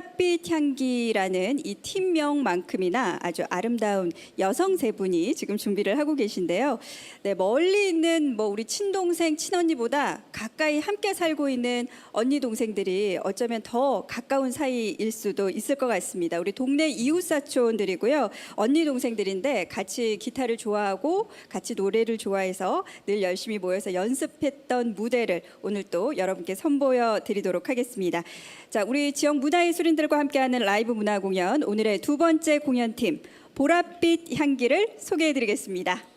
보랏빛 향기라는 이 팀명만큼이나 아주 아름다운 여성 세 분이 지금 준비를 하고 계신데요. 네, 멀리 있는 뭐 우리 친동생, 친언니보다 가까이 함께 살고 있는 언니 동생들이 어쩌면 더 가까운 사이일 수도 있을 것 같습니다. 우리 동네 이웃 사촌들이고요. 언니 동생들인데 같이 기타를 좋아하고 같이 노래를 좋아해서 늘 열심히 모여서 연습했던 무대를 오늘 또 여러분께 선보여 드리도록 하겠습니다. 자, 우리 지역 문화예술인 들과 함께하는 라이브 문화 공연 오늘의 두 번째 공연팀 보랏빛 향기를 소개해 드리겠습니다.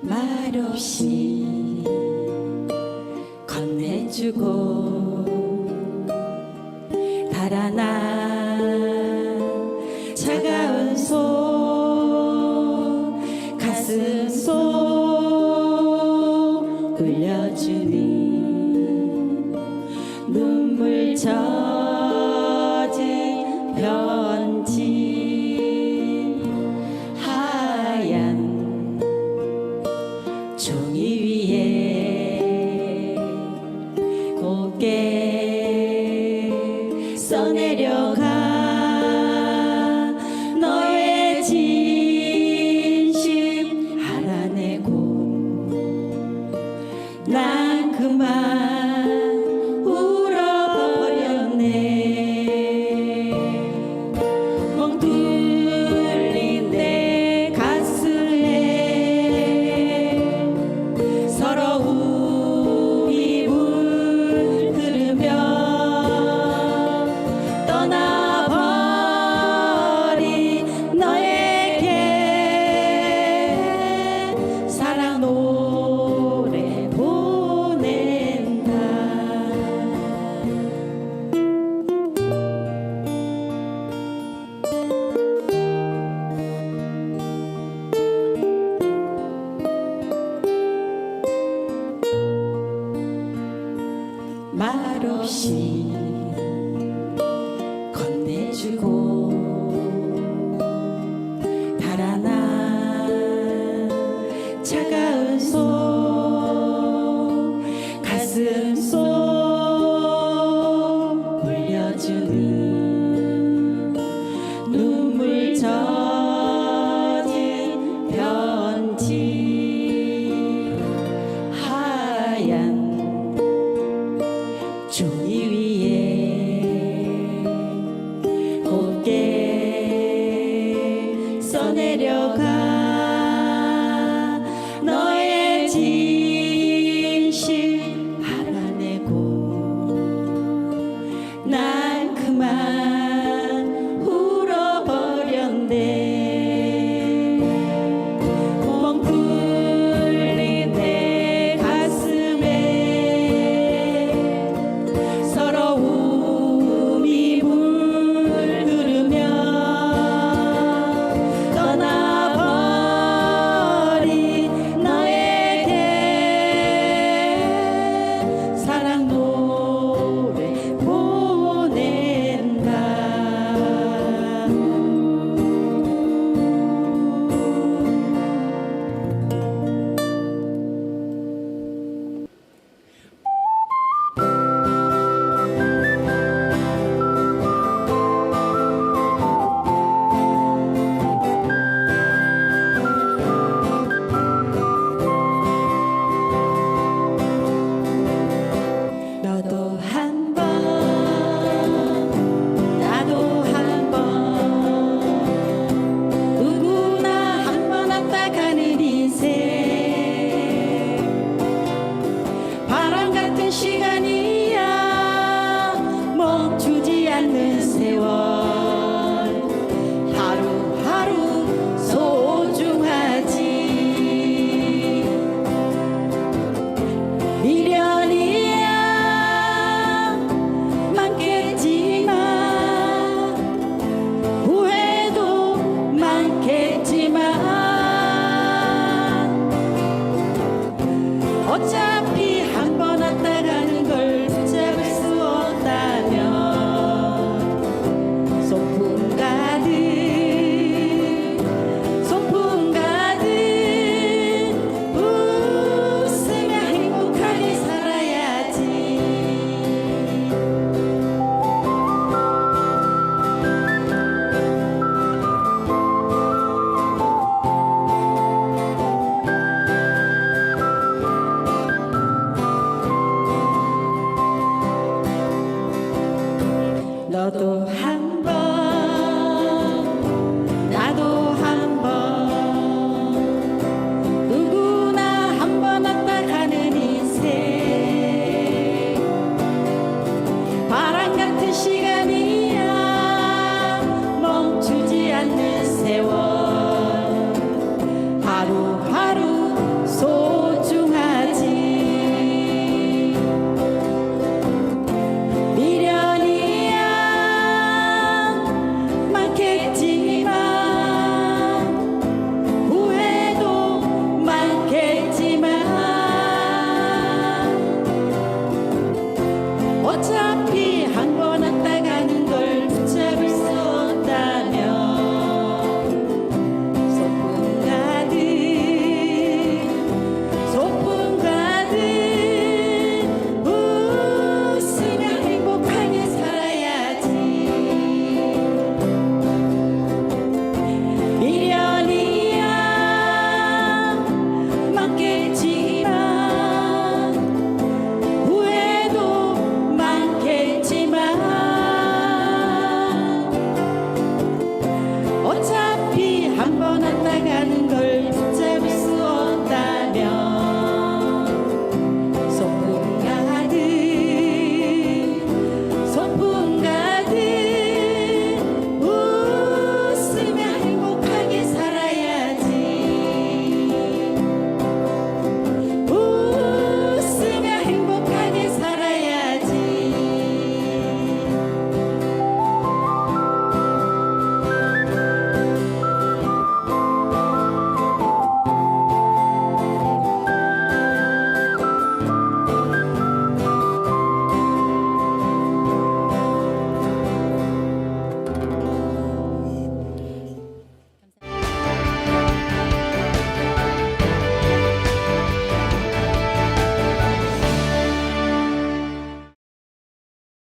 말없이 건네주고 달아나 차가운 손 가슴 속 울려주니 눈물 젖은